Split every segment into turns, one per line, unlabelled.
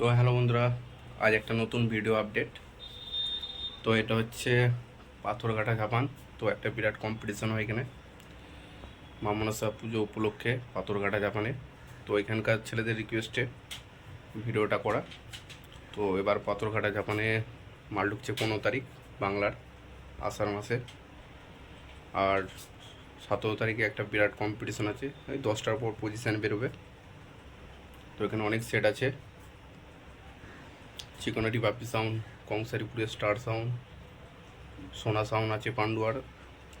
তো হ্যালো বন্ধুরা, আজ একটা নতুন ভিডিও আপডেট তো এটা হচ্ছে পাথরঘাটা জাপান তো একটা বিরাট কম্পিটিশন হয় এখানে। মা মনসা পুজো উপলক্ষে পাথরঘাটা জাপানে তো এখানকার ছেলেদের রিকোয়েস্টে ভিডিওটা করা। তো এবার পাথরঘাটা জাপানে মাল ঢুকছে পনেরো তারিখ, বাংলার আষাঢ় মাসে। আর সতেরো তারিখে একটা বিরাট কম্পিটিশন আছে ওই দশটার পর পজিশান বেরোবে। তো এখানে অনেক সেট আছে। চিকনাটি বাপি সাউন্ড কংসারিপুরের স্টার সাউন্ড সোনা সাউন্ড আছে পান্ডুয়ার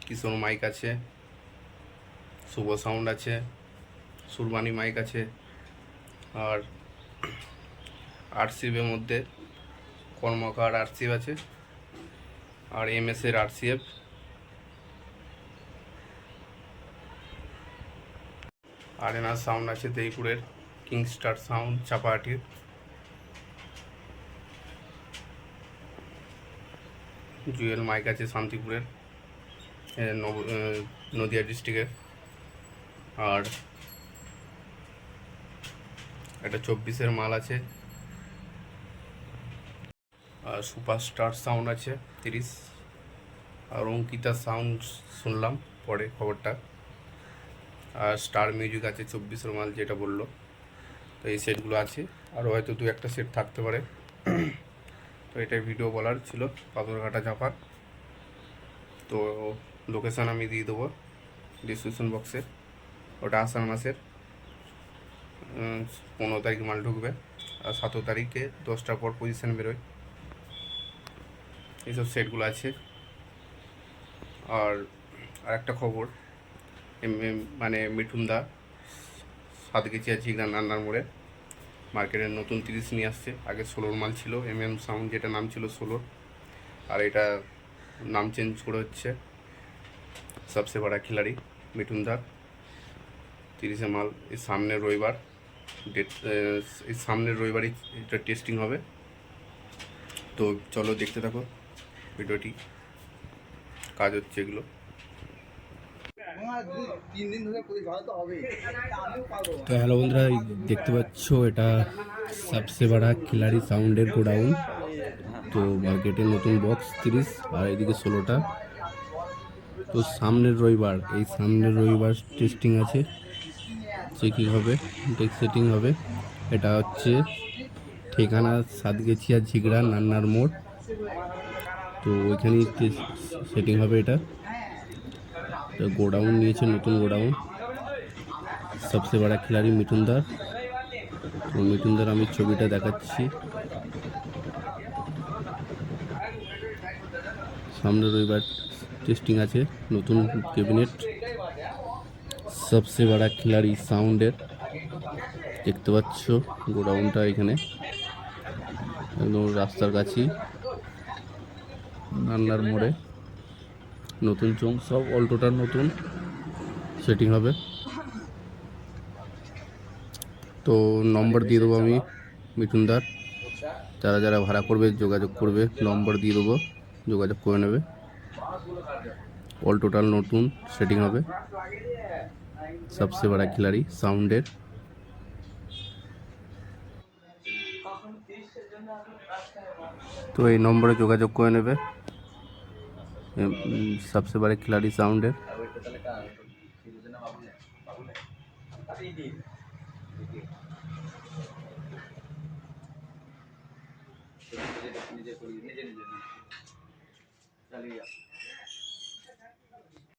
কিশোর মাইক আছে, শুভ সাউন্ড আছে সুরবানি মাইক আছে, আর আরসিএফের মধ্যে কর্মকার আরসিএফ আছে, আর এমএসের আরসিএফ। আরেনা সাউন্ড আছে দেইপুরের কিংস্টার সাউন্ড চাপাহাটির। জুয়েল মাইক আছে শান্তিপুরের নব- নদিয়া ডিস্ট্রিক্টের। আর একটা চব্বিশের মাল আছে। আর সুপারস্টার সাউন্ড আছে, তিরিশ। আর অঙ্কিতা সাউন্ড শুনলাম পরে খবরটা। আর স্টার মিউজিক আছে চব্বিশের মাল যেটা বলল। তো এই সেটগুলো আছে। আরও হয়তো দু একটা সেট থাকতে পারে। তো এটাই ভিডিও বলার ছিল, পাথরঘাটা চাপার তো লোকেশান আমি দিয়ে দেবো ডিসক্রিপশন বক্সে ওটা আষাঢ় মাসের পনেরো তারিখ মাল ঢুকবে আর সতেরো তারিখে দশটার পর পজিশান বেরোয়। এইসব সেটগুলো আছে। আর আরেকটা খবর, এম- এম- মানে মিঠুন দা সাতগেছিয়া ঝিগড়া নান্নার মোড়ে। মার্কেটের নতুন তিরিশ নিয়ে আসছে। আগে ষোলোর মাল ছিল এম এম সাউন্ড যেটা নাম ছিল ষোলোর আর এটা নাম চেঞ্জ করে হচ্ছে সবসে বড়া খিলাড়ি মিঠুন তিরিশে মাল, এই সামনের রবিবার। ডেট এই সামনের রবিবারই এটা টেস্টিং হবে। তো চলো দেখতে থাকো ভিডিওটি। কাজ হচ্ছে এগুলো।
তো
হ্যালো বন্ধুরা দেখতে পাচ্ছ, এটা সবসে বড়া খিলাড়ি সাউন্ডের গোডাউন। তো মার্কেটে নতুন বক্স তিরিশ, আর এদিকে ষোলোটা। তো সামনের রবিবার, এই সামনের রবিবার টেস্টিং আছে। চেকিং হবে ডেক সেটিং হবে। এটা হচ্ছে ঠিকানা সাতগেছিয়া ঝিগড়া নান্নার মোড়। তো ওইখানেই সেটিং হবে এটা। গোডাউন নিয়েছে, নতুন গোডাউন। সবসে বড় খিলাড়ি মিঠুনদার। তো মিঠুনদার, আমি ছবিটা দেখাচ্ছি। সামনে রবিবার টেস্টিং আছে, নতুন ক্যাবিনেট সবসে বড় খিলাড়ি সাউন্ডের। দেখতে পাচ্ছ গোডাউনটা এখানে। একদম রাস্তার কাছেই। রান্নার মোড়ে। নতুন চোং সব অল্টোটার নতুন সেটিং হবে। তো নম্বর দিয়ে দেবো আমি মিঠুনদার। যারা যারা ভাড়া করবে, যোগাযোগ করবে নম্বর দিয়ে দেবো, যোগাযোগ করে নেবে। অল টোটাল নতুন সেটিং হবে। সবসে বড় খিলাড়ি, সাউন্ডের। তো এই নম্বরে যোগাযোগ করে নেবে। এম, উম, সবসে বড় খিলাড়ি সাউন্ডের